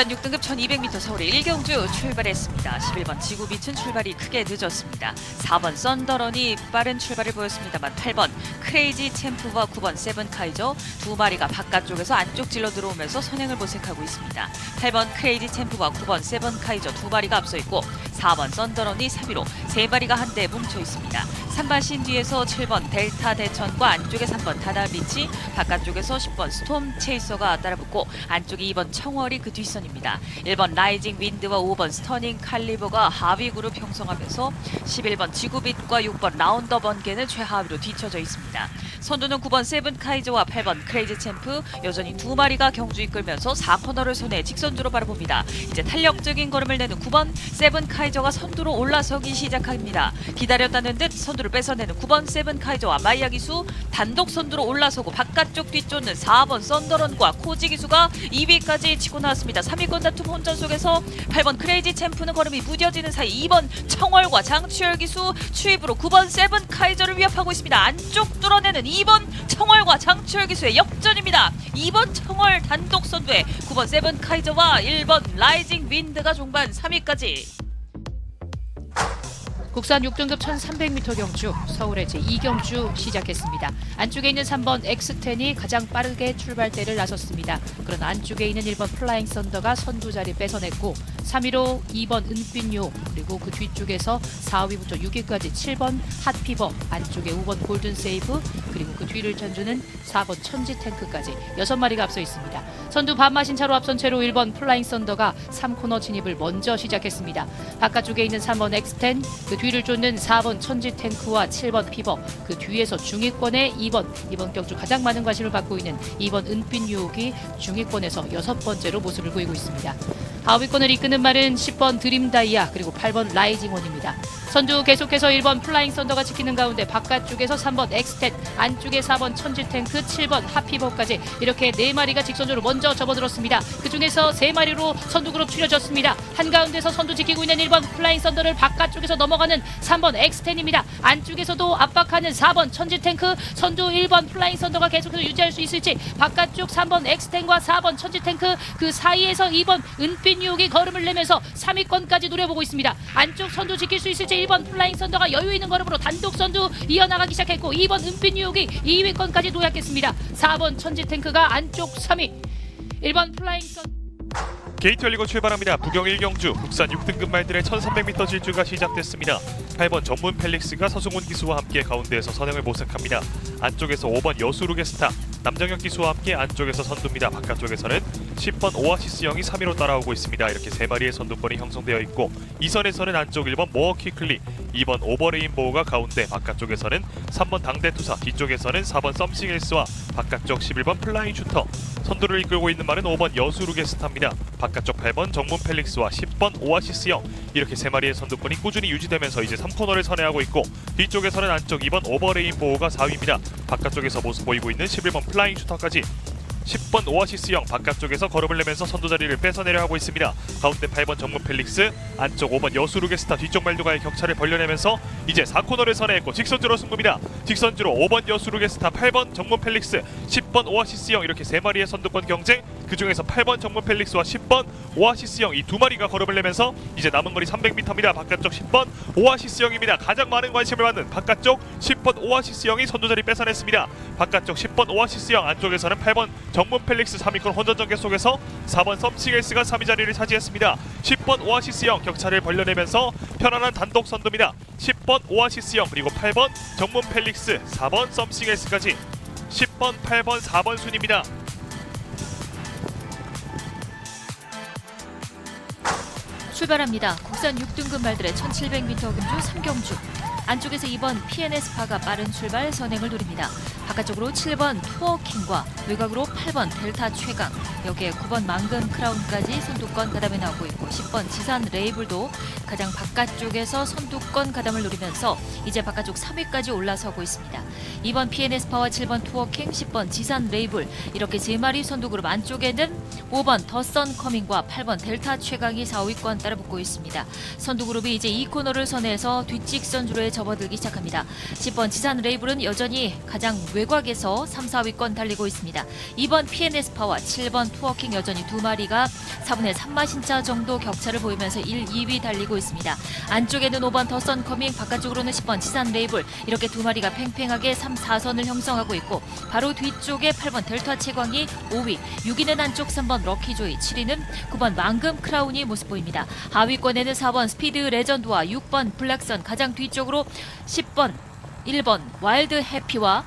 국산 6등급 1200m 서울의 1경주 출발했습니다. 11번 지구 빛은 출발이 크게 늦었습니다. 4번 썬더런이 빠른 출발을 보였습니다만 8번 크레이지 챔프와 9번 세븐카이저 두 마리가 바깥쪽에서 안쪽 질러 들어오면서 선행을 모색하고 있습니다. 8번 크레이지 챔프와 9번 세븐카이저 두 마리가 앞서 있고 4번 썬더런이 3위로 세 마리가 한데 뭉쳐 있습니다. 3번 신 뒤에서 7번 델타 대천과 안쪽에 3번 다다비치 바깥쪽에서 10번 스톰 체이서가 따라붙고 안쪽에 2번 청월이 그 뒷선입니다. 1번 라이징 윈드와 5번 스터닝 칼리버가 하위 그룹 형성하면서 11번 지구빛과 6번 라운더 번개는 최하위로 뒤쳐져 있습니다. 선두는 9번 세븐 카이저와 8번 크레이지 챔프 여전히 두 마리가 경주 이끌면서 4코너를 손에 직선주로 바라봅니다. 이제 탄력적인 걸음을 내는 9번 세븐 카이저가 선두로 올라서기 시작합니다. 기다렸다는 듯 선두를 뺏어내는 9번 세븐 카이저와 마이야 기수 단독 선두로 올라서고 바깥쪽 뒤쫓는 4번 썬더런과 코지 기수가 2위까지 치고 나왔습니다. 3위권 다툼 혼전 속에서 8번 크레이지 챔프는 걸음이 무뎌지는 사이 2번 청월과 장추열 기수 추입으로 9번 세븐 카이저를 위협하고 있습니다. 안쪽 뚫어내는 2번 청월과 장추열 기수의 역전입니다. 2번 청월 단독 선두에 9번 세븐 카이저와 1번 라이징 윈드가 종반 3위까지 국산 6등급 1300m 경주 서울의 제2경주 시작했습니다. 안쪽에 있는 3번 엑스텐이 가장 빠르게 출발대를 나섰습니다. 그러나 안쪽에 있는 1번 플라잉 썬더가 선두 자리 뺏어냈고 3위로 2번 은빛요 그리고 그 뒤쪽에서 4위부터 6위까지 7번 핫피버 안쪽에 5번 골든 세이브 그리고 그 뒤를 전주는 4번 천지 탱크까지 6마리가 앞서 있습니다. 선두 반마신 차로 앞선 채로 1번 플라잉 썬더가 3코너 진입을 먼저 시작했습니다. 바깥쪽에 있는 3번 엑스텐, 그 뒤를 쫓는 4번 천지 탱크와 7번 피버, 그 뒤에서 중위권의 2번, 이번 경주 가장 많은 관심을 받고 있는 2번 은빛 유혹이 중위권에서 여섯 번째로 모습을 보이고 있습니다. 하위권을 이끄는 말은 10번 드림 다이아 그리고 8번 라이징원입니다. 선두 계속해서 1번 플라잉 썬더가 지키는 가운데 바깥쪽에서 3번 엑스텐, 안쪽에 4번 천지 탱크, 7번 하피버까지 이렇게 네 마리가 직선으로 먼저 접어들었습니다. 그 중에서 세 마리로 선두 그룹 추려졌습니다. 한 가운데서 선두 지키고 있는 1번 플라잉 썬더를 바깥쪽에서 넘어가는 3번 엑스텐입니다. 안쪽에서도 압박하는 4번 천지 탱크, 선두 1번 플라잉 썬더가 계속해서 유지할 수 있을지 바깥쪽 3번 엑스텐과 4번 천지 탱크 그 사이에서 2번 은빛 유혹이 걸음을 내면서 3위권까지 노려보고 있습니다. 안쪽 선두 지킬 수 있을지 1번 플라잉 썬더가 여유 있는 걸음으로 단독 선두 이어나가기 시작했고 2번 은빛 유혹이 2위권까지 도약했습니다. 4번 천지 탱크가 안쪽 3위 1번 플라잉 썬 게이트 열리고 출발합니다. 부경 1경주 국산 6등급 말들의 1300m 질주가 시작됐습니다. 8번 전문 펠릭스가 서승훈 기수와 함께 가운데에서 선행을 모색합니다. 안쪽에서 5번 여수루게 스타 남정혁 기수와 함께 안쪽에서 선두입니다. 바깥쪽에서는 10번 오아시스 형이 3위로 따라오고 있습니다. 이렇게 세 마리의 선두권이 형성되어 있고 2선에서는 안쪽 1번 모어키 클리 2번 오버레인보우가 가운데 바깥쪽에서는 3번 당대투사 뒤쪽에서는 4번 썸싱일스와 바깥쪽 11번 플라잉 슈터 선두를 이끌고 있는 말은 5번 여수루게 스타입니다. 바깥쪽 8번 정문 펠릭스와 10번 오아시스 형 이렇게 세 마리의 선두권이 꾸준히 유지되면서 이제 3코너를 선회하고 있고 뒤쪽에서는 안쪽 2번 오버레인보우가 4위입니다. 바깥쪽에서 모습 보이고 있는 11번 플라잉 슈터까지 10번 오아시스 형 바깥쪽에서 걸음을 내면서 선두 자리를 뺏어내려 하고 있습니다. 가운데 8번 정문 펠릭스, 안쪽 5번 여수루게스타 뒤쪽 말두가의 격차를 벌려내면서 이제 4코너를 선회했고 직선주로 승부입니다. 직선주로 5번 여수루게스타, 8번 정문 펠릭스, 10번 오아시스 형 이렇게 세 마리의 선두권 경쟁. 그 중에서 8번 정문 펠릭스와 10번 오아시스 형 이 두 마리가 걸음을 내면서 이제 남은 거리 300m입니다. 바깥쪽 10번 오아시스 형입니다. 가장 많은 관심을 받는 바깥쪽 10번 오아시스 형이 선두 자리 뺏어냈습니다. 바깥쪽 10번 오아시스 형 안쪽에서는 8번 정문 펠릭스 3위권 혼전 전개 속에서 4번 썸싱엘스가 3위 자리를 차지했습니다. 10번 오아시스 형 격차를 벌려내면서 편안한 단독 선두입니다. 10번 오아시스 형 그리고 8번 정문 펠릭스 4번 썸싱엘스까지 10번, 8번, 4번 순입니다. 출발합니다. 국산 6등급 말들의 1700m 금주 3경주. 안쪽에서 2번 PNS파가 빠른 출발 선행을 노립니다. 바깥쪽으로 7번 투어킹과 외곽으로 8번 델타 최강, 여기에 9번 망금 크라운까지 선두권 가담에 나오고 있고 10번 지산 레이블도 가장 바깥쪽에서 선두권 가담을 노리면서 이제 바깥쪽 3위까지 올라서고 있습니다. 2번 PNS파와 7번 투어킹, 10번 지산 레이블 이렇게 세 마리 선두 그룹 안쪽에는 5번 더선 커밍과 8번 델타 최강이 4위권 따라 따라붙고 있습니다. 선두 그룹이 이제 2코너를 선회해서 뒷직선 주로에 접어들기 시작합니다. 10번 지산 레이블은 여전히 가장 외곽에서 3, 4위권 달리고 있습니다. 2번 PNS파와 7번 투어킹 여전히 두 마리가 4분의 3마 신차 정도 격차를 보이면서 1, 2위 달리고 있습니다. 안쪽에는 5번 더선 커밍, 바깥쪽으로는 10번 지산 레이블 이렇게 두 마리가 팽팽하게 3, 4선을 형성하고 있고 바로 뒤쪽에 8번 델타 채광이 5위, 6위는 안쪽 3번 럭키조이, 7위는 9번 망금 크라운이 모습 보입니다. 하위권에는 4번 스피드 레전드와 6번 블랙선 가장 뒤쪽으로 10번 1번 와일드 해피와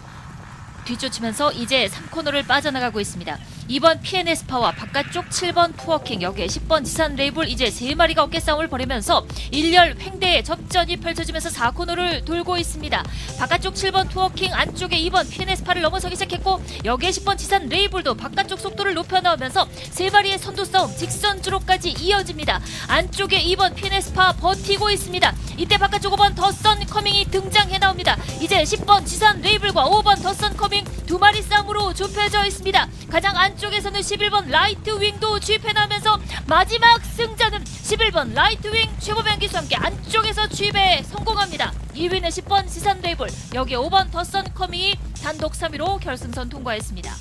뒤쫓으면서 이제 3코너를 빠져나가고 있습니다. 2번 PNS파와 바깥쪽 7번 투어킹 여기에 10번 지산 레이블 이제 세 마리가 어깨 싸움을 벌이면서 일렬 횡대의 접전이 펼쳐지면서 4코너를 돌고 있습니다. 바깥쪽 7번 투어킹 안쪽에 2번 PNS파를 넘어서기 시작했고 여기에 10번 지산 레이블도 바깥쪽 속도를 높여 나오면서 세 마리의 선두 싸움 직선 주로까지 이어집니다. 안쪽에 2번 PNS파 버티고 있습니다. 이때 바깥쪽 5번 더선 커밍이 등장해 나옵니다. 이제 10번 지산 레이블과 5번 더선 커밍 두 마리 싸움으로 좁혀져 있습니다. 가장 안 쪽에서는 11번 라이트 윙도 주입해 나오면서 마지막 승자는 11번 라이트 윙 최고변 기수와 함께 안쪽에서 주입에 성공합니다. 2위는 10번 지산 레이블, 여기 5번 더선 커밍이 단독 3위로 결승선 통과했습니다.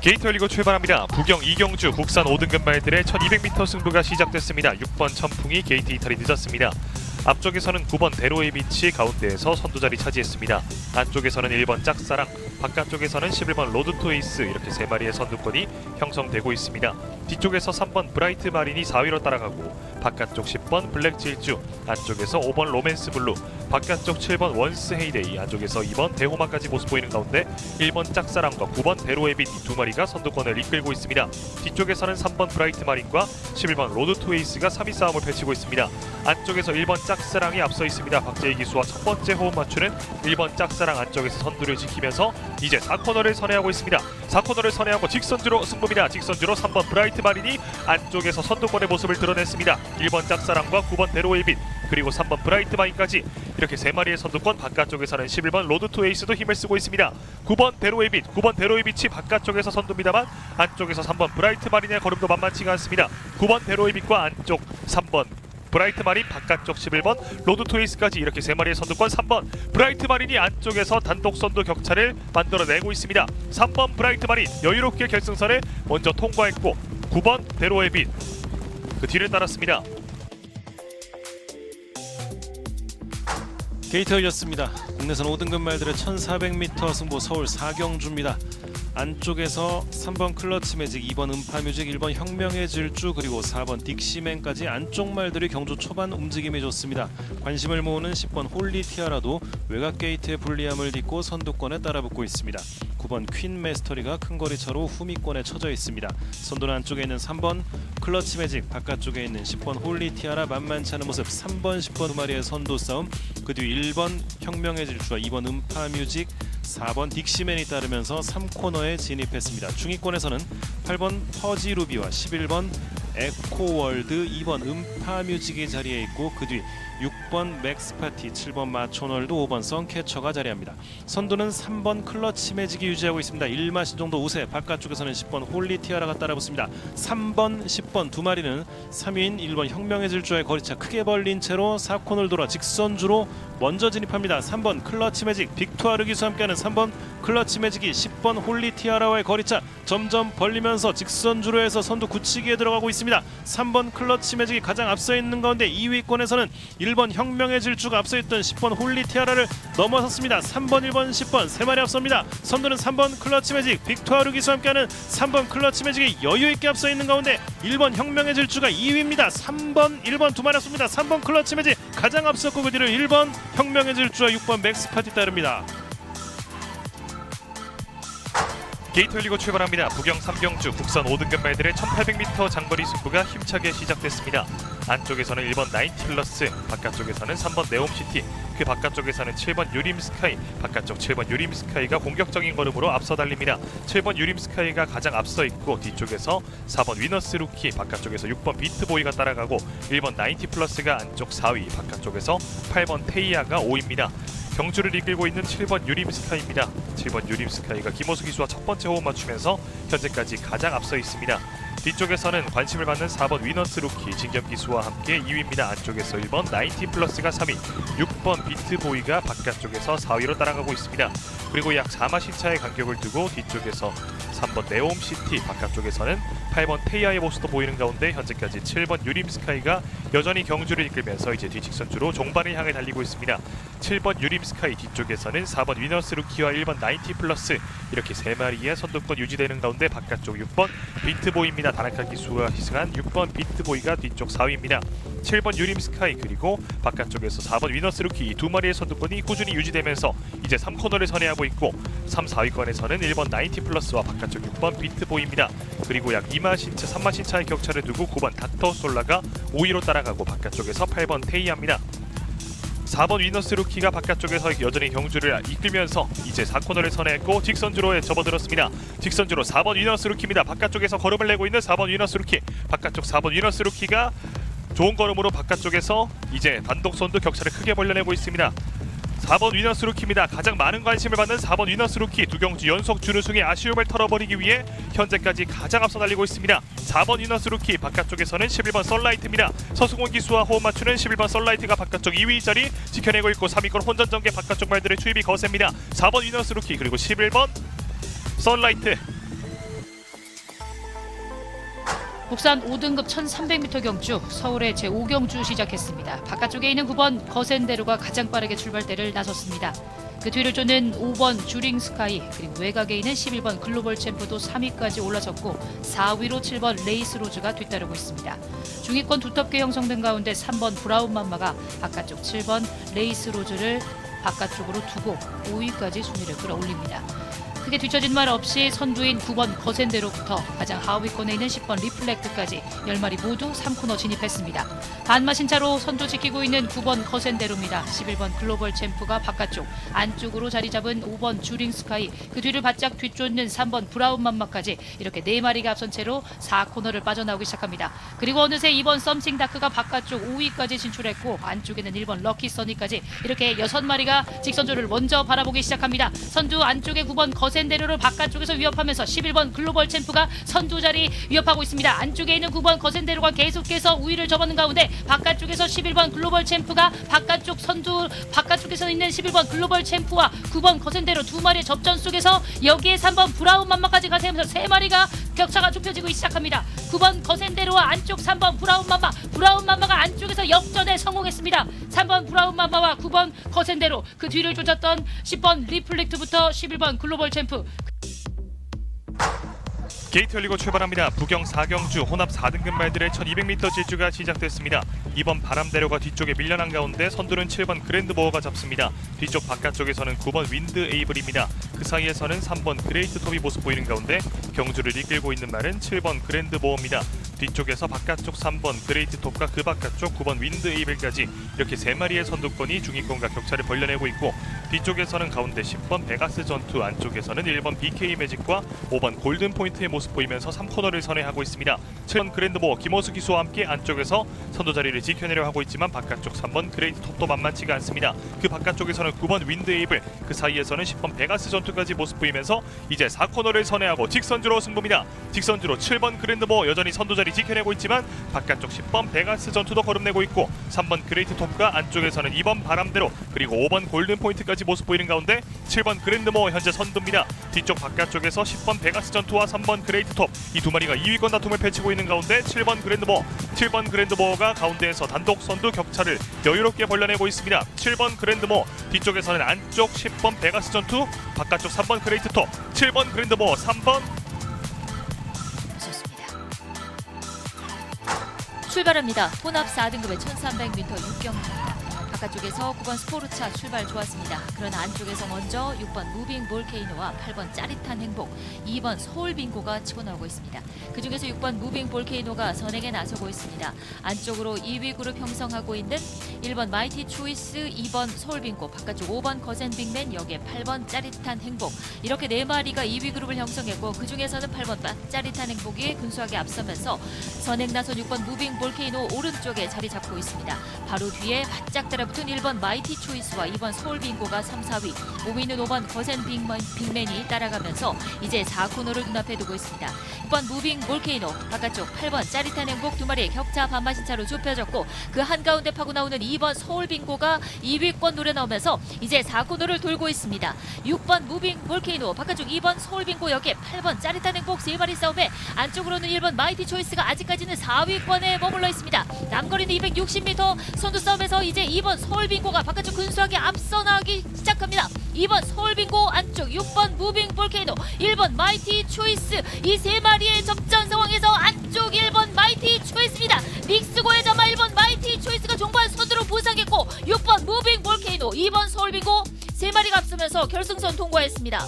게이트 열리고 출발합니다. 부경 이경주 국산 5등급 말들의 1200m 승부가 시작됐습니다. 6번 천풍이 게이트 이탈이 늦었습니다. 앞쪽에서는 9번 대로의 빛이 가운데에서 선두 자리 차지했습니다. 안쪽에서는 1번 짝사랑, 바깥쪽에서는 11번 로드토이스 이렇게 세 마리의 선두권이 형성되고 있습니다. 뒤쪽에서 3번 브라이트 마린이 4위로 따라가고 바깥쪽 10번 블랙 질주, 안쪽에서 5번 로맨스 블루, 바깥쪽 7번 원스 헤이데이, 안쪽에서 2번 대호마까지 모습 보이는 가운데 1번 짝사랑과 9번 대로의 빛두 마리가 선두권을 이끌고 있습니다. 뒤쪽에서는 3번 브라이트 마린과 11번 로드토이스가 3위 싸움을 펼치고 있습니다. 안쪽에서 1번 짝사랑이 앞서 있습니다. 박재희 기수와 첫 번째 호흡 맞추는 1번 짝사랑 안쪽에서 선두를 지키면서 이제 4코너를 선회하고 있습니다. 4코너를 선회하고 직선주로 승부입니다. 직선주로 3번 브라이트 마린이 안쪽에서 선두권의 모습을 드러냈습니다. 1번 짝사랑과 9번 대로의 빛 그리고 3번 브라이트 마린까지 이렇게 세 마리의 선두권 바깥쪽에서는 11번 로드 투 에이스도 힘을 쓰고 있습니다. 9번 대로의 빛, 9번 대로의 빛이 바깥쪽에서 선두입니다만 안쪽에서 3번 브라이트 마린의 걸음도 만만치가 않습니다. 9번 대로의 빛과 안쪽 3번 브라이트 마린 바깥쪽 11번 로드 토이스까지 이렇게 세 마리의 선두권 3번 브라이트 마린이 안쪽에서 단독 선두 격차를 만들어내고 있습니다. 3번 브라이트 마린 여유롭게 결승선에 먼저 통과했고 9번 대로의 빛그 뒤를 따랐습니다. 게이트 열렸습니다. 국내선 5등급 말들의 1400m 승부 서울 사경주입니다. 안쪽에서 3번 클러치 매직, 2번 음파뮤직, 1번 혁명의 질주 그리고 4번 딕시맨까지 안쪽 말들이 경주 초반 움직임이 좋습니다. 관심을 모으는 10번 홀리 티아라도 외곽 게이트의 불리함을 딛고 선두권에 따라붙고 있습니다. 9번 퀸 메스터리가 큰 거리차로 후미권에 처져 있습니다. 선두는 안쪽에 있는 3번 클러치 매직, 바깥쪽에 있는 10번 홀리 티아라 만만치 않은 모습 3번, 10번 두 마리의 선두 싸움 그 뒤 1번 혁명의 질주와 2번 음파뮤직 4번 딕시맨이 따르면서 3코너에 진입했습니다. 중위권에서는 8번 퍼지루비와 11번 에코월드, 2번 음파뮤직이 자리에 있고 그 뒤 6번 맥스파티, 7번 마초널드, 5번 선캐쳐가 자리합니다. 선두는 3번 클러치 매직이 유지하고 있습니다. 1마신 정도 우세, 바깥쪽에서는 10번 홀리 티아라가 따라붙습니다. 3번, 10번 두 마리는 3위인 1번 혁명의 질주의 거리차 크게 벌린 채로 4코너를 돌아 직선주로 먼저 진입합니다. 3번 클러치 매직 빅투아르 기수 함께하는 3번 클러치 매직이 10번 홀리 티아라와의 거리차 점점 벌리면서 직선주로 해서 선두 굳히기에 들어가고 있습니다. 3번 클러치 매직이 가장 앞서 있는 가운데 2위권에서는 1번 혁명의 질주가 앞서 있던 10번 홀리 티아라를 넘어섰습니다. 3번, 1번, 10번 세 마리 앞섭니다. 선두는 3번 클러치 매직 빅투아르 기수 함께하는 3번 클러치 매직이 여유 있게 앞서 있는 가운데 1번 혁명의 질주가 2위입니다. 3번, 1번 두 마리 앞섭니다. 3번 클러치 매직 가장 앞섰고 그 뒤로 1번 혁명의 질주와 6번 맥스파티 따릅니다. 게이트 열리고 출발합니다. 부경 삼경주 국산 5등급 말들의 1800m 장거리 승부가 힘차게 시작됐습니다. 안쪽에서는 1번 나인티 플러스, 바깥쪽에서는 3번 네옴시티, 그 바깥쪽에서는 7번 유림스카이, 바깥쪽 7번 유림스카이가 공격적인 걸음으로 앞서 달립니다. 7번 유림스카이가 가장 앞서 있고 뒤쪽에서 4번 위너스 루키, 바깥쪽에서 6번 비트보이가 따라가고 1번 나인티 플러스가 안쪽 4위, 바깥쪽에서 8번 테이아가 5위입니다. 경주를 이끌고 있는 7번 유림스카이입니다. 7번 유림스카이가 김호수 기수와 첫 번째 호흡 맞추면서 현재까지 가장 앞서 있습니다. 뒤쪽에서는 관심을 받는 4번 위너스 루키 진경 기수와 함께 2위입니다. 안쪽에서 1번 나이티 플러스가 3위, 6번 비트보이가 바깥쪽에서 4위로 따라가고 있습니다. 그리고 약 4마 신 차의 간격을 두고 뒤쪽에서 3번 네옴시티 바깥쪽에서는 8번 테이아의 모습도 보이는 가운데 현재까지 7번 유림스카이가 여전히 경주를 이끌면서 이제 뒤직선주로 종반을 향해 달리고 있습니다. 7번 유림스카이 뒤쪽에서는 4번 위너스 루키와 1번 나이티 플러스 이렇게 세 마리의 선두권 유지되는 가운데 바깥쪽 6번 비트보이입니다. 다나카 기수가 희승한 6번 비트보이가 뒤쪽 4위입니다. 7번 유림스카이 그리고 바깥쪽에서 4번 위너스 루키 이두 마리의 선두권이 꾸준히 유지되면서 이제 3코너를 선회하고 있고 3, 4위권에서는 1번 나이티 플러스와 바깥쪽 6번 비트보이입니다. 그리고 약 2마 신차, 3마 신차의 격차를 두고 9번 닥터 솔라가 5위로 따라가고 바깥쪽에서 8번 테이아입니다. 4번 위너스 루키가 바깥쪽에서 여전히 경주를 이끌면서 이제 4코너를 선회했고 직선주로에 접어들었습니다. 직선주로 4번 위너스 루키입니다. 바깥쪽에서 걸음을 내고 있는 4번 위너스 루키. 바깥쪽 4번 위너스 루키가 좋은 걸음으로 바깥쪽에서 이제 선두 격차를 크게 벌려내고 있습니다. 4번 위너스 루키입니다. 가장 많은 관심을 받는 4번 위너스 루키 두 경주 연속 준우승의 아쉬움을 털어버리기 위해 현재까지 가장 앞서 달리고 있습니다. 4번 위너스 루키 바깥쪽에서는 11번 썰라이트입니다. 서승원 기수와 호흡 맞추는 11번 썰라이트가 바깥쪽 2위 자리 지켜내고 있고 3위권 혼전 전개 바깥쪽 말들의 추입이 거셉니다. 4번 위너스 루키 그리고 11번 썰라이트 국산 5등급 1300m 경주 서울의 제5경주 시작했습니다. 바깥쪽에 있는 9번 거센데로가 가장 빠르게 출발대를 나섰습니다. 그 뒤를 쫓는 5번 주링 스카이 그리고 외곽에 있는 11번 글로벌 챔프도 3위까지 올라섰고 4위로 7번 레이스 로즈가 뒤따르고 있습니다. 중위권 두텁게 형성된 가운데 3번 브라운 맘마가 바깥쪽 7번 레이스 로즈를 바깥쪽으로 두고 5위까지 순위를 끌어올립니다. 크게 뒤처진 말 없이 선두인 9번 거센데로부터 가장 하위권에 있는 10번 리플렉트까지 10마리 모두 3코너 진입했습니다. 반마신 차로 선두 지키고 있는 9번 거센데로입니다. 11번 글로벌 챔프가 바깥쪽, 안쪽으로 자리 잡은 5번 주링 스카이, 그 뒤를 바짝 뒤쫓는 3번 브라운 맘마까지 이렇게 4마리가 앞선 채로 4코너를 빠져나오기 시작합니다. 그리고 어느새 2번 썸씽 다크가 바깥쪽 5위까지 진출했고 안쪽에는 1번 럭키 써니까지 이렇게 6마리가 직선조를 먼저 바라보기 시작합니다. 선두 안쪽에 9번 거센 데로를 바깥쪽에서 위협하면서 11번 글로벌 챔프가 선두 자리 위협하고 있습니다. 안쪽에 있는 9번 거센데로가 계속해서 우위를 접어는 가운데 바깥쪽에서 11번 글로벌 챔프가 바깥쪽 선두 바깥쪽에서 있는 11번 글로벌 챔프와 9번 거센데로 두 마리의 접전 속에서 여기에 3번 브라운 맘마까지 가세면서 세 마리가 격차가 좁혀지고 시작합니다. 9번 거센데로와 안쪽 3번 브라운 맘마 브라운 맘마가 안쪽에서 역전에 성공했습니다. 3번 브라운 맘마와 9번 거센데로 그 뒤를 쫓았던 10번 리플렉트부터 11번 글로벌 챔프 게이트 열리고 출발합니다. 부경 4경주 혼합 4등급 말들의 1200m 질주가 시작됐습니다. 2번 바람대로가 뒤쪽에 밀려난 가운데 선두는 7번 그랜드보어가 잡습니다. 뒤쪽 바깥쪽에서는 9번 윈드 에이블입니다. 그 사이에서는 3번 그레이트 톱이 모습 보이는 가운데 경주를 이끌고 있는 말은 7번 그랜드보어입니다. 뒤쪽에서 바깥쪽 3번 그레이트 톱과 그 바깥쪽 9번 윈드 에이블까지 이렇게 세 마리의 선두권이 중위권과 격차를 벌려내고 있고 뒤쪽에서는 가운데 10번 베가스 전투 안쪽에서는 1번 BK 매직과 5번 골든 포인트의 모습 보이면서 3코너를 선회하고 있습니다. 7번 그랜드보어 김호수 기수와 함께 안쪽에서 선두 자리를 지켜내려 하고 있지만 바깥쪽 3번 그레이트 톱도 만만치가 않습니다. 그 바깥쪽에서는 9번 윈드 에이블 그 사이에서는 10번 베가스 전투까지 모습 보이면서 이제 4코너를 선회하고 직선주로 승부입니다. 직선주로 7번 그랜드보어 여전히 선두 자리 지켜내고 있지만 바깥쪽 10번 베가스 전투도 거름내고 있고 3번 그레이트 톱과 안쪽에서는 2번 바람대로 그리고 5번 골든 포인트까지 모습 보이는 가운데 7번 그랜드모 현재 선두입니다. 뒤쪽 바깥쪽에서 10번 베가스 전투와 3번 그레이트 톱. 이 두 마리가 2위권 다툼을 펼치고 있는 가운데 7번 그랜드모 7번 그랜드모가 가운데에서 단독 선두 격차를 여유롭게 벌려내고 있습니다. 7번 그랜드모 뒤쪽에서는 안쪽 10번 베가스 전투. 바깥쪽 3번 그레이트 톱. 7번 그랜드모 3번 출발합니다. 혼합 4등급의 1300m 6경주입니다. 바깥쪽에서 9번 스포르차 출발 좋았습니다. 그러나 안쪽에서 먼저 6번 무빙 볼케이노와 8번 짜릿한 행복, 2번 서울 빙고가 치고 나오고 있습니다. 그중에서 6번 무빙 볼케이노가 선행에 나서고 있습니다. 안쪽으로 2위 그룹 형성하고 있는 1번 마이티 초이스, 2번 서울 빙고, 바깥쪽 5번 거센 빅맨, 여기에 8번 짜릿한 행복. 이렇게 네 마리가 2위 그룹을 형성했고 그중에서는 8번 짜릿한 행복이 근소하게 앞서면서 선행 나선 6번 무빙 볼케이노 오른쪽에 자리 잡고 있습니다. 바로 뒤에 바짝 따라 붙은 1번 마이티 초이스와 2번 서울 빙고가 3, 4위, 5위는 5번 거센 빅맨, 빅맨이 따라가면서 이제 4코너를 눈앞에 두고 있습니다. 6번 무빙 몰케이노, 바깥쪽 8번 짜릿한 행복 두 마리의 격차 반마신 차로 좁혀졌고 그 한가운데 파고 나오는 2번 서울 빙고가 2위권 노래 나오면서 이제 4코너를 돌고 있습니다. 6번 무빙 몰케이노, 바깥쪽 2번 서울 빙고 역에 8번 짜릿한 행복 세 마리 싸움에 안쪽으로는 1번 마이티 초이스가 아직까지는 4위권에 머물러 있습니다. 남거리는 260m 선두 싸움에서 이제 2번 서울 빙고가 바깥쪽 근소하게 앞서 나가기 시작합니다. 2번 서울 빙고 안쪽 6번 무빙 볼케이노 1번 마이티 초이스 이 세 마리의 접전 상황에서 안쪽 1번 마이티 초이스입니다. 믹스고의 자마 1번 마이티 초이스가 종반 선두로 부상했고 6번 무빙 볼케이노 2번 서울 빙고 세 마리가 앞서면서 결승선 통과했습니다.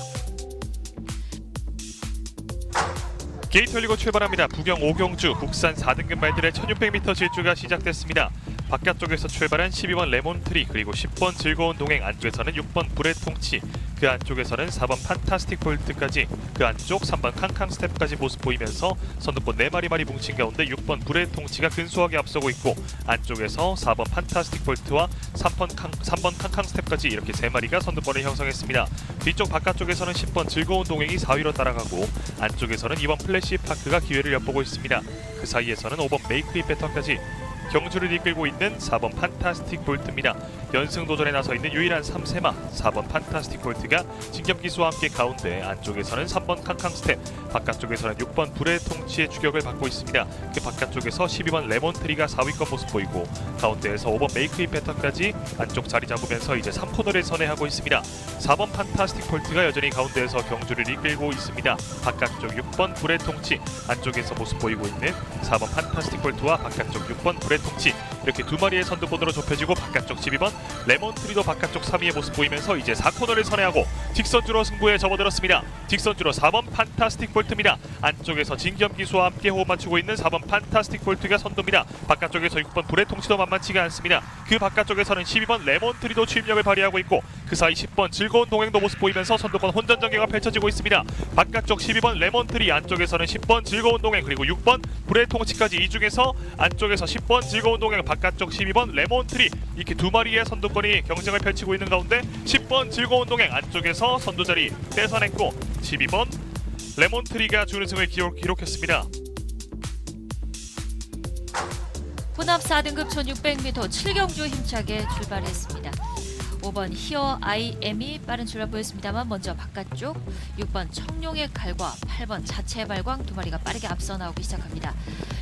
게이트 열리고 출발합니다. 부경 5경주 국산 4등급 말들의 1600m 질주가 시작됐습니다. 바깥쪽에서 출발한 12번 레몬트리 그리고 10번 즐거운 동행 안쪽에서는 6번 불의 통치 그 안쪽에서는 4번 판타스틱 볼트까지 그 안쪽 3번 캉캉 스텝까지 모습 보이면서 선두권 4마리 마리 뭉친 가운데 6번 불의 통치가 근소하게 앞서고 있고 안쪽에서 4번 판타스틱 볼트와 3번, 캉, 3번 캉캉 스텝까지 이렇게 3마리가 선두권을 형성했습니다. 뒤쪽 바깥쪽에서는 10번 즐거운 동행이 4위로 따라가고 안쪽에서는 2번 플래시 파크가 기회를 엿보고 있습니다. 그 사이에서는 5번 메이크리 배터까지 경주를 이끌고 있는 4번 판타스틱 볼트입니다. 연승 도전에 나서 있는 유일한 3세마 4번 판타스틱 볼트가 진겸 기수와 함께 가운데 안쪽에서는 3번 캉캉 스텝 바깥쪽에서는 6번 불의 통치의 추격을 받고 있습니다. 그 바깥쪽에서 12번 레몬트리가 4위권 모습 보이고 가운데에서 5번 메이크이 패턴까지 안쪽 자리 잡으면서 이제 3코너를 선회하고 있습니다. 4번 판타스틱 볼트가 여전히 가운데에서 경주를 이끌고 있습니다. 바깥쪽 6번 불의 통치 안쪽에서 모습 보이고 있는 4번 판타스틱 볼트와 바깥쪽 6번 불의 통치 이렇게 두 마리의 선두권으로 좁혀지고 바깥쪽 12번 레몬트리도 바깥쪽 3위의 모습 보이면서 이제 4코너를 선회하고 직선주로 승부에 접어들었습니다. 직선주로 4번 판타스틱 볼트입니다. 안쪽에서 진겸 기수와 함께 호흡 맞추고 있는 4번 판타스틱 볼트가 선두입니다. 바깥쪽에서 6번 불의 통치도 만만치가 않습니다. 그 바깥쪽에서는 12번 레몬트리도 추임력을 발휘하고 있고 그 사이 10번 즐거운 동행도 모습 보이면서 선두권 혼전 전개가 펼쳐지고 있습니다. 바깥쪽 12번 레몬트리 안쪽에서는 10번 즐거운 동행 그리고 6번 불의 통치까지 이 중에서 안쪽에서 10번 즐거운 동행 바깥쪽 12번 레몬트리 이렇게 두 마리의 선두권이 경쟁을 펼치고 있는 가운데 10번 즐거운 동행 안쪽에서 선두 자리 뺏어냈고 12번 레몬트리가 준우승을 기록, 기록했습니다. 혼합 4등급 1600m 7경주 힘차게 출발했습니다. 5번 히어 IM이 빠른 출발 보였습니다만 먼저 바깥쪽 6번 청룡의 칼과 8번 자체 발광 두 마리가 빠르게 앞서 나오기 시작합니다.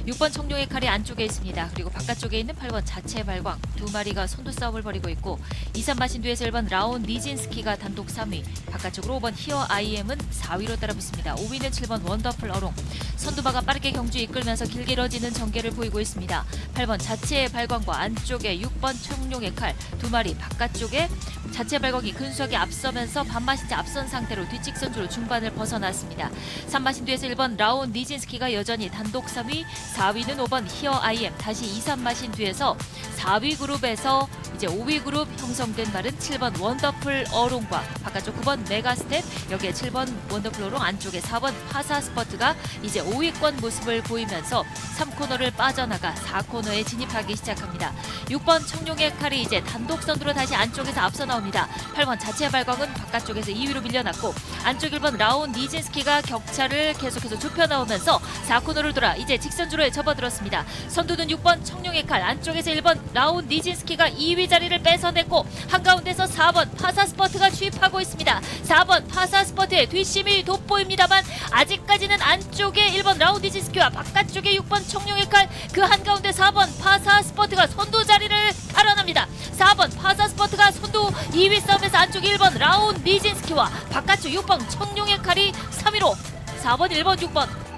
6번 청룡의 칼이 안쪽에 있습니다. 그리고 바깥쪽에 있는 8번 자체 발광 두 마리가 선두 싸움을 벌이고 있고 2, 3 마신 뒤에서 1번 라온 니진스키가 단독 3위 바깥쪽으로 5번 히어 IM은 4위로 따라붙습니다. 5위는 7번 원더풀 어롱 선두바가 빠르게 경주 이끌면서 길게 이뤄지는 전개를 보이고 있습니다. 8번 자체의 발광과 안쪽에 6번 청룡의 칼 두 마리 바깥쪽에 자체 발광이 근수하게 앞서면서 반마신차 앞선 상태로 뒷직선주로 중반을 벗어났습니다. 3마신 뒤에서 1번 라온 니진스키가 여전히 단독 3위, 4위는 5번 히어 아이엠 다시 2, 3마신 뒤에서 4위 그룹에서 이제 5위 그룹 형성된 말은 7번 원더풀 어롱과 바깥쪽 9번 메가스텝 여기에 7번 원더풀 어롱 안쪽에 4번 파사 스퍼트가 이제 5위권 모습을 보이면서 3코너를 빠져나가 4코너에 진입하기 시작합니다. 6번 청룡의 칼이 이제 단독 선두로 다시 안쪽에서 앞서 나옵니다. 8번 자체 발광은 바깥쪽에서 2위로 밀려났고 안쪽 1번 라온 니진스키가 격차를 계속해서 좁혀 나오면서 4코너를 돌아 이제 직선주로에 접어들었습니다. 선두는 6번 청룡의 칼 안쪽에서 1번 라온 니진스키가 2위 자리를 뺏어냈고 한가운데서 4번 파사 스퍼트가 추입하고 있습니다. 4번 파사 스퍼트의 뒷심이 돋보입니다만 아직까지는 안쪽에 1번 라온 니진스키와 바깥쪽에 6번 청룡의 칼 그 한가운데 4번 파사 스퍼트가 선두 자리를 탈환합니다. 4번 파사 스퍼트가 선두 2위 싸움에서 안쪽 1번 라온 니진스키와 바깥쪽 6번 청룡의 칼이 3위로 4번 1번 6번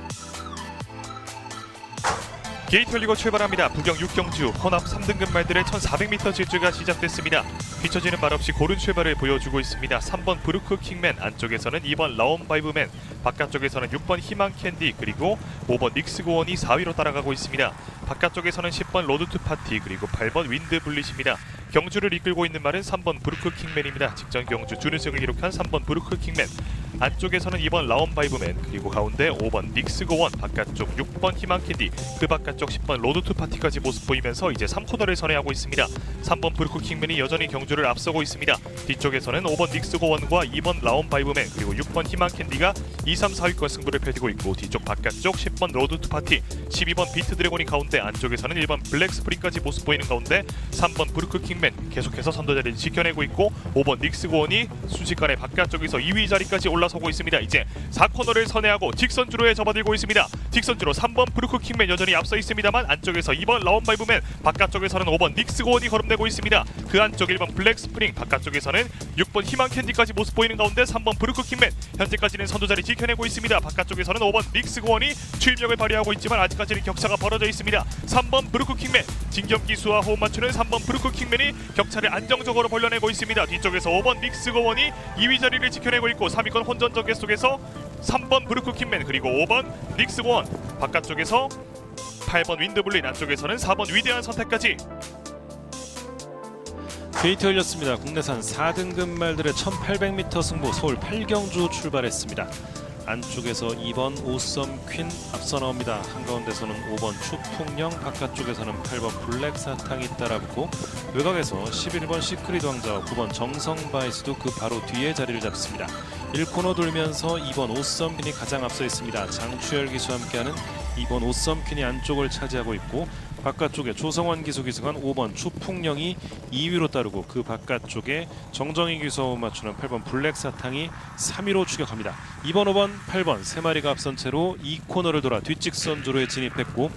게이트 열리고 출발합니다. 부경 6경주 혼합 3등급 말들의 1400m 질주가 시작됐습니다. 뒤처지는 말 없이 고른 출발을 보여주고 있습니다. 3번 브루크 킹맨 안쪽에서는 2번 라온 바이브맨 바깥쪽에서는 6번 희망 캔디 그리고 5번 닉스 고원이 4위로 따라가고 있습니다. 바깥쪽에서는 10번 로드 투 파티 그리고 8번 윈드 블릿입니다. 경주를 이끌고 있는 말은 3번 브루크 킹맨입니다. 직전 경주 준우승을 기록한 3번 브루크 킹맨 안쪽에서는 2번 라온바이브맨 그리고 가운데 5번 닉스고원 바깥쪽 6번 희망캐디 그 바깥쪽 10번 로드투 파티까지 모습 보이면서 이제 3코너를 선회하고 있습니다. 3번 브루크킹맨이 여전히 경주를 앞서고 있습니다. 뒤쪽에서는 5번 닉스고원과 2번 라온바이브맨 그리고 6번 희망캔디가 2, 3, 4위권 승부를 펼치고 있고 뒤쪽 바깥쪽 10번 로드투 파티 12번 비트 드래곤이 가운데 안쪽에서는 1번 블랙 스프링까지 모습 보이는 가운데 3번 브루크킹맨 계속해서 선두 자리를 지켜내고 있고 5번 닉스고원이 순식간에 바깥쪽에서 2위 자리까지 올라 서고 있습니다. 이제 4코너를 선회하고 직선주로에 접어들고 있습니다. 직선주로 3번 브루크킹맨 여전히 앞서 있습니다만 안쪽에서 2번 라온바이브맨 바깥쪽에서는 5번 닉스고원이 걸음내고 있습니다. 그 안쪽 1번 블랙 스프링 바깥쪽에서는 6번 희망캔디까지 모습 보이는 가운데 3번 브루크킹맨 현재까지는 선두 자리 지켜내고 있습니다. 바깥쪽에서는 5번 닉스고원이 추임력을 발휘하고 있지만 아직까지는 격차가 벌어져 있습니다. 3번 브루크킹맨 진경기수와 호흡 맞추는 3번 브루크킹맨이 격차를 안정적으로 벌려내고 있습니다. 뒤쪽에서 5번 닉스고원이 2위 자리를 지켜내고 있고 3위권 혼전 전개 속에서 3번 브루크킹맨 그리고 5번 닉스고원 바깥쪽에서 8번 윈드블린 안쪽에서는 4번 위대한 선택까지 게이트 열렸습니다. 국내산 4등급 말들의 1800m 승부 서울 8경주 출발했습니다. 안쪽에서 2번 오썸 퀸 앞서 나옵니다. 한가운데서는 5번 추풍령, 바깥쪽에서는 8번 블랙 사탕이 따라붙고 외곽에서 11번 시크릿 왕자와 9번 정성 바이스도 그 바로 뒤에 자리를 잡습니다. 1코너 돌면서 2번 오썸 퀸이 가장 앞서 있습니다. 장추열 기수와 함께하는 2번 오썸 퀸이 안쪽을 차지하고 있고 바깥쪽에 조성원 기수 기승한 5번 추풍령이 2위로 따르고 그 바깥쪽에 정정희 기수 맞추는 8번 블랙 사탕이 3위로 추격합니다. 2번, 5번, 8번 세 마리가 앞선 채로 2코너를 돌아 뒷직선 주로에 진입했고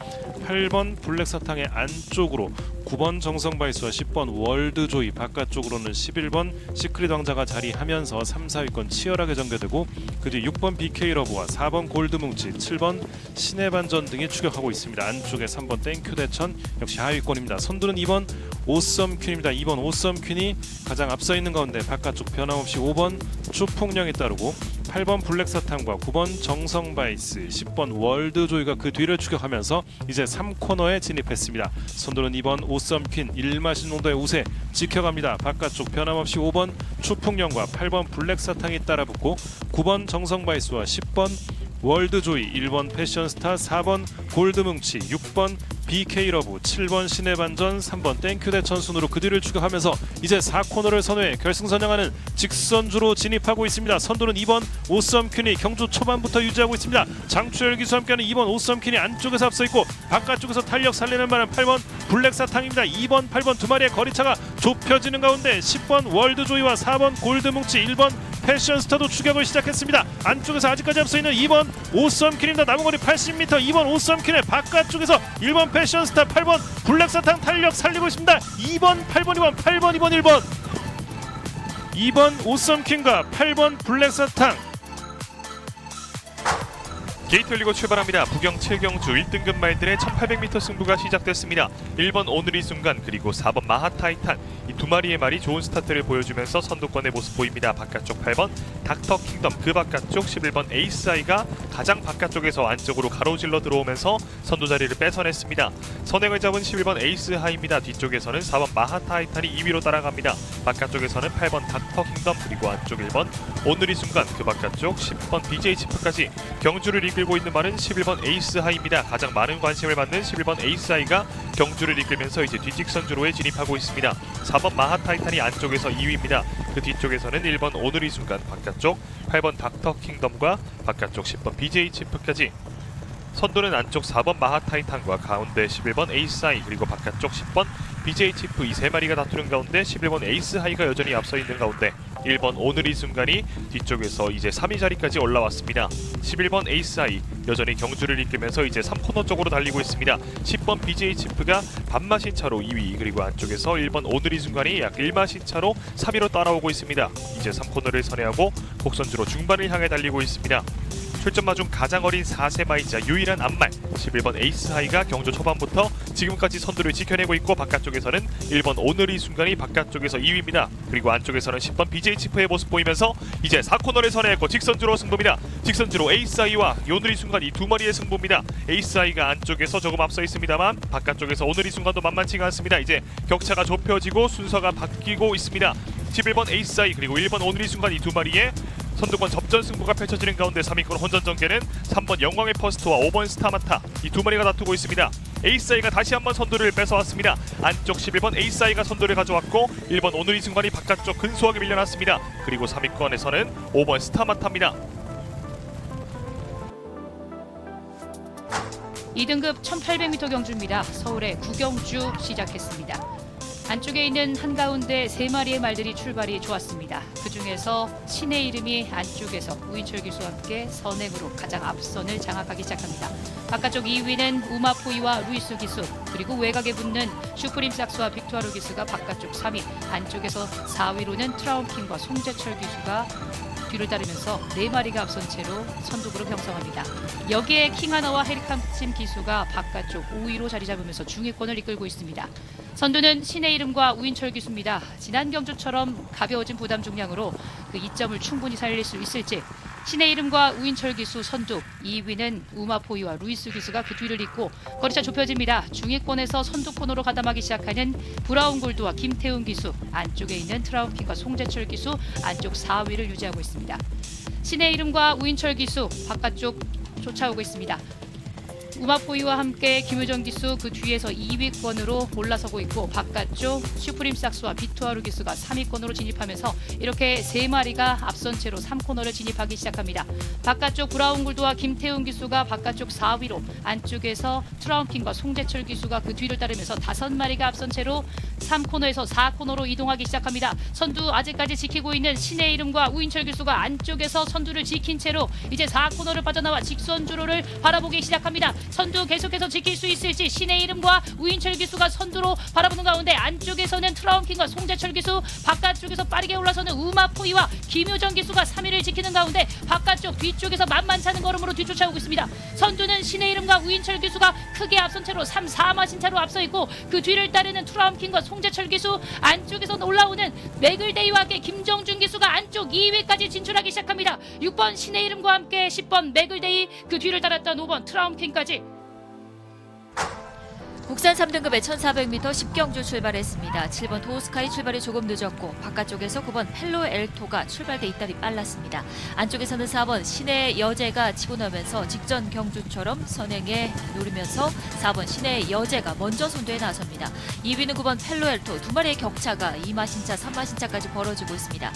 8번 블랙 사탕의 안쪽으로 9번 정성바이스와 10번 월드조이 바깥쪽으로는 11번 시크릿 왕자가 자리하면서 3, 4위권 치열하게 전개되고 그 뒤 6번 BK러브와 4번 골드뭉치, 7번 신의 반전 등이 추격하고 있습니다. 안쪽에 3번 땡큐 대천 역시 하위권입니다. 선두는 2번 오썸 퀸입니다. 2번 오썸 퀸이 가장 앞서 있는 가운데 바깥쪽 변함없이 5번 추풍령이 따르고 8번 블랙사탕과 9번 정성바이스, 10번 월드조이가 그 뒤를 추격하면서 이제 3코너에 진입했습니다. 선두는 2번 오썸퀸 일마신 농도의 우세 지켜갑니다. 바깥쪽 변함없이 5번 추풍령과 8번 블랙사탕이 따라붙고 9번 정성바이스와 10번 월드조이, 1번 패션스타, 4번 골드뭉치, 6번 BK러브, 7번 신의 반전, 3번 땡큐 대천 순으로 그 뒤를 추격하면서 이제 4코너를 선회해 결승선정하는 직선주로 진입하고 있습니다. 선두는 2번 오썸 퀸이 경주 초반부터 유지하고 있습니다. 장추열 기수 함께하는 2번 오썸 퀸이 안쪽에서 앞서 있고 바깥쪽에서 탄력 살리는 바람 8번 블랙 사탕입니다. 2번, 8번 두 마리의 거리차가 좁혀지는 가운데 10번 월드조이와 4번 골드뭉치, 1번 패션스타도 추격을 시작했습니다. 안쪽에서 아직까지 앞서 있는 2번 오썸퀸입니다. 남은 거리 80m 2번 오썸퀸의 바깥쪽에서 1번 패션스타 8번 블랙사탕 탄력 살리고 있습니다. 2번 8번 2번 8번 2번 1번 2번 오썸퀸과 8번 블랙사탕 게이트 열리고 출발합니다. 부경 7경주 1등급 말들의 1800m 승부가 시작됐습니다. 1번 오늘이 순간 그리고 4번 마하타이탄 이 두 마리의 말이 좋은 스타트를 보여주면서 선두권의 모습 보입니다. 바깥쪽 8번 닥터 킹덤 그 바깥쪽 11번 에이스 아이가 가장 바깥쪽에서 안쪽으로 가로질러 들어오면서 선두 자리를 뺏어냈습니다. 선행을 잡은 11번 에이스하이입니다. 뒤쪽에서는 4번 마하타이탄이 2위로 따라갑니다. 바깥쪽에서는 8번 닥터 킹덤 그리고 안쪽 1번 오늘이 순간 그 바깥쪽 10번 BJ 치프까지 경주를 이끌 고 있는 말은 11번 에이스하이입니다. 가장 많은 관심을 받는 11번 에이스하이가 경주를 이끌면서 이제 뒷직선주로에 진입하고 있습니다. 4번 마하타이탄이 안쪽에서 2위입니다. 그 뒤쪽에서는 1번 오늘이 순간 바깥쪽 8번 닥터 킹덤과 바깥쪽 10번 BJ 치프까지 선두는 안쪽 4번 마하타이탄과 가운데 11번 에이스하이 그리고 바깥쪽 10번 BJ 치프 이 세 마리가 다투는 가운데 11번 에이스하이가 여전히 앞서 있는 가운데 1번 오늘 이 순간이 뒤쪽에서 이제 3위 자리까지 올라왔습니다. 11번 에이스하이 여전히 경주를 이끌면서 이제 3코너 쪽으로 달리고 있습니다. 10번 BJ 치프가 반마신 차로 2위 그리고 안쪽에서 1번 오늘 이 순간이 약 1마신 차로 3위로 따라오고 있습니다. 이제 3코너를 선회하고 곡선주로 중반을 향해 달리고 있습니다. 출전마 중 가장 어린 4세마이자 유일한 안말 11번 에이스하이가 경주 초반부터 지금까지 선두를 지켜내고 있고 바깥쪽에서는 1번 오늘이 순간이 바깥쪽에서 2위입니다. 그리고 안쪽에서는 10번 BJ 치프의 모습 보이면서 이제 4코너를 선회했고 직선주로 승부입니다. 직선주로 에이스하이와 오늘이 순간 이 두 마리의 승부입니다. 에이스하이가 안쪽에서 조금 앞서 있습니다만 바깥쪽에서 오늘이 순간도 만만치가 않습니다. 이제 격차가 좁혀지고 순서가 바뀌고 있습니다. 11번 에이스하이 그리고 1번 오늘이 순간 이 두 마리의 선두권 접전 승부가 펼쳐지는 가운데 3위권 혼전 전개는 3번 영광의 퍼스트와 5번 스타마타 이 두 마리가 다투고 있습니다. 에이스아이가 다시 한번 선두를 뺏어왔습니다. 안쪽 11번 에이스아이가 선두를 가져왔고 1번 오늘 이승관이 바깥쪽 근소하게 밀려났습니다. 그리고 3위권에서는 5번 스타마타입니다. 2등급 1800m 경주입니다. 서울의 구경주 시작했습니다. 안쪽에 있는 한가운데 세 마리의 말들이 출발이 좋았습니다. 그 중에서 신의 이름이 안쪽에서 우인철 기수와 함께 선행으로 가장 앞선을 장악하기 시작합니다. 바깥쪽 2위는 우마포이와 루이스 기수 그리고 외곽에 붙는 슈프림 삭스와 빅토아루 기수가 바깥쪽 3위 안쪽에서 4위로는 트라운킹과 송재철 기수가 뒤를 따르면서 네 마리가 앞선 채로 선두그룹 형성합니다. 여기에 킹하나와 헤리캄침 기수가 바깥쪽 5위로 자리 잡으면서 중위권을 이끌고 있습니다. 선두는 신의 이름과 우인철 기수입니다. 지난 경주처럼 가벼워진 부담 중량으로 그 이점을 충분히 살릴 수 있을지 신의 이름과 우인철 기수 선두 2위는 우마포이와 루이스 기수가 그 뒤를 잇고 거리차 좁혀집니다. 중위권에서 선두 코너로 가담하기 시작하는 브라운 골드와 김태훈 기수 안쪽에 있는 트라우핑과 송재철 기수 안쪽 4위를 유지하고 있습니다. 신의 이름과 우인철 기수 바깥쪽 쫓아오고 있습니다. 우마포이와 함께 김효정 기수 그 뒤에서 2위권으로 올라서고 있고 바깥쪽 슈프림 삭스와 비투아루 기수가 3위권으로 진입하면서 이렇게 세 마리가 앞선 채로 3코너를 진입하기 시작합니다. 바깥쪽 브라운 골드와 김태훈 기수가 바깥쪽 4위로 안쪽에서 트라운핑과 송재철 기수가 그 뒤를 따르면서 다섯 마리가 앞선 채로 3코너에서 4코너로 이동하기 시작합니다. 선두 아직까지 지키고 있는 신의 이름과 우인철 기수가 안쪽에서 선두를 지킨 채로 이제 4코너를 빠져나와 직선 주로를 바라보기 시작합니다. 선두 계속해서 지킬 수 있을지 신의 이름과 우인철 기수가 선두로 바라보는 가운데 안쪽에서는 트라운킹과 송재철 기수 바깥쪽에서 빠르게 올라서는 우마포이와 김효정 기수가 3위를 지키는 가운데 바깥쪽 뒤쪽에서 만만치 않은 걸음으로 뒤쫓아오고 있습니다. 선두는 신의 이름과 우인철 기수가 크게 앞선 채로 3, 4마신 차로 앞서 있고 그 뒤를 따르는 트라운킹과 송재철 기수 안쪽에서 올라오는 맥을데이와 함께 김정준 기수가 안쪽 2위까지 진출하기 시작합니다. 6번 신의 이름과 함께 10번 맥을데이 그 뒤를 따랐던 5번 트라운킹까지 국산 3등급의 1400m 10경주 출발했습니다. 7번 도스카이 출발이 조금 늦었고 바깥쪽에서 9번 펠로 엘토가 출발대 잇달이 빨랐습니다. 안쪽에서는 4번 신의 여제가 치고 나면서 직전 경주처럼 선행에 노리면서 4번 신의 여제가 먼저 선두에 나섭니다. 2위는 9번 펠로 엘토 두 마리의 격차가 2마신차 3마신차까지 벌어지고 있습니다.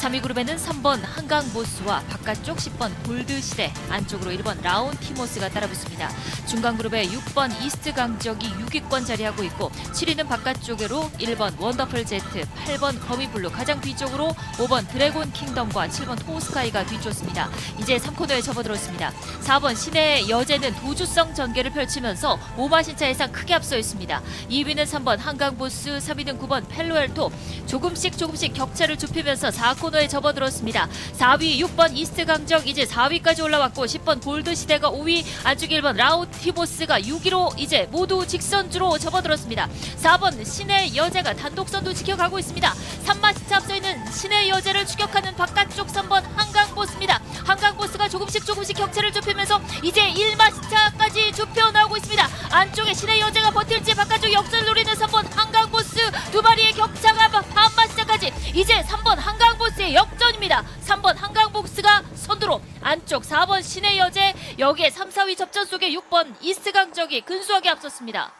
3위 그룹에는 3번 한강 보스와 바깥쪽 10번 골드 시대 안쪽으로 1번 라운 티모스가 따라붙습니다. 중간 그룹에 6번 이스트 강적이 6위권 자리하고 있고 7위는 바깥쪽으로 1번 원더풀 제트, 8번 거미블루 가장 뒤쪽으로 5번 드래곤 킹덤과 7번 토스카이가 뒤쫓습니다. 이제 3코너에 접어들었습니다. 4번 신의 여제는 도주성 전개를 펼치면서 오마신차 예상 크게 앞서 있습니다. 2위는 3번 한강보스, 3위는 9번 펠로엘토 조금씩 조금씩 격차를 좁히면서 4코너에 접어들었습니다. 4위 6번 이스트 강적 이제 4위까지 올라왔고 10번 골드 시대가 5위 안쪽 1번 라우티보스가 6위로 이제 모두 직선 주로 접어들었습니다. 4번 신의 여제가 단독 선두 지켜가고 있습니다. 3마시차 앞서 있는 신의 여제를 추격하는 바깥쪽 3번 한강보스입니다. 한강보스가 조금씩 조금씩 격차를 좁히면서 이제 1마시차까지 좁혀 나오고 있습니다. 안쪽에 신의 여제가 버틸지 바깥쪽 역전을 노리는 3번 한강보스 두 마리의 격차가 반마시차 까지 이제 3번 한강보스의 역전입니다. 3번 한강보스가 선두로 안쪽 4번 신의 여제 여기에 3, 4위 접전 속에 6번 이스트 강적이 근소하게 앞섰습니다.